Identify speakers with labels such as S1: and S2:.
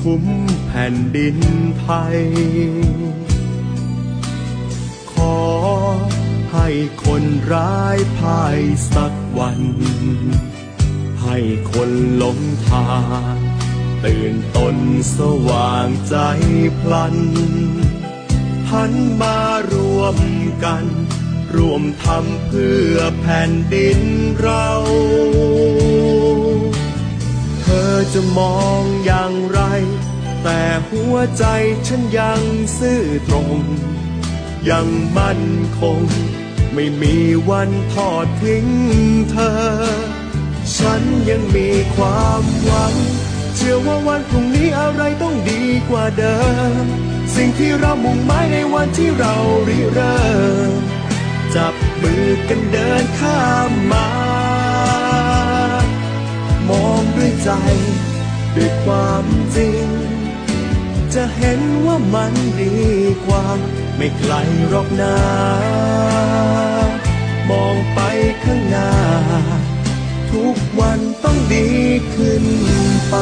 S1: คุ้มแผ่นดินไทย ขอให้คนร้ายพ่ายสักวัน ให้คนหลงทาง ตื่นตนสว่างใจพลันหันมารวมกัน รวมทำเพื่อแผ่นดินเรา จะมองอย่างไร แต่หัวใจฉันยังซื่อตรง ยังมั่นคง ไม่มีวันทอดทิ้งเธอ ฉันยังมีความหวัง เชื่อว่าวันพรุ่งนี้อะไรต้องดีกว่าเดิม สิ่งที่เรามุ่งหมายในวันที่เราริเริ่ม จับมือกันเดินข้ามมา มองด้วยใจ ด้วยความจริง จะเห็นว่ามันดีกว่า ไม่ไกลหรอกนะมองไปข้างหน้า ทุกวันต้องดีขึ้นไป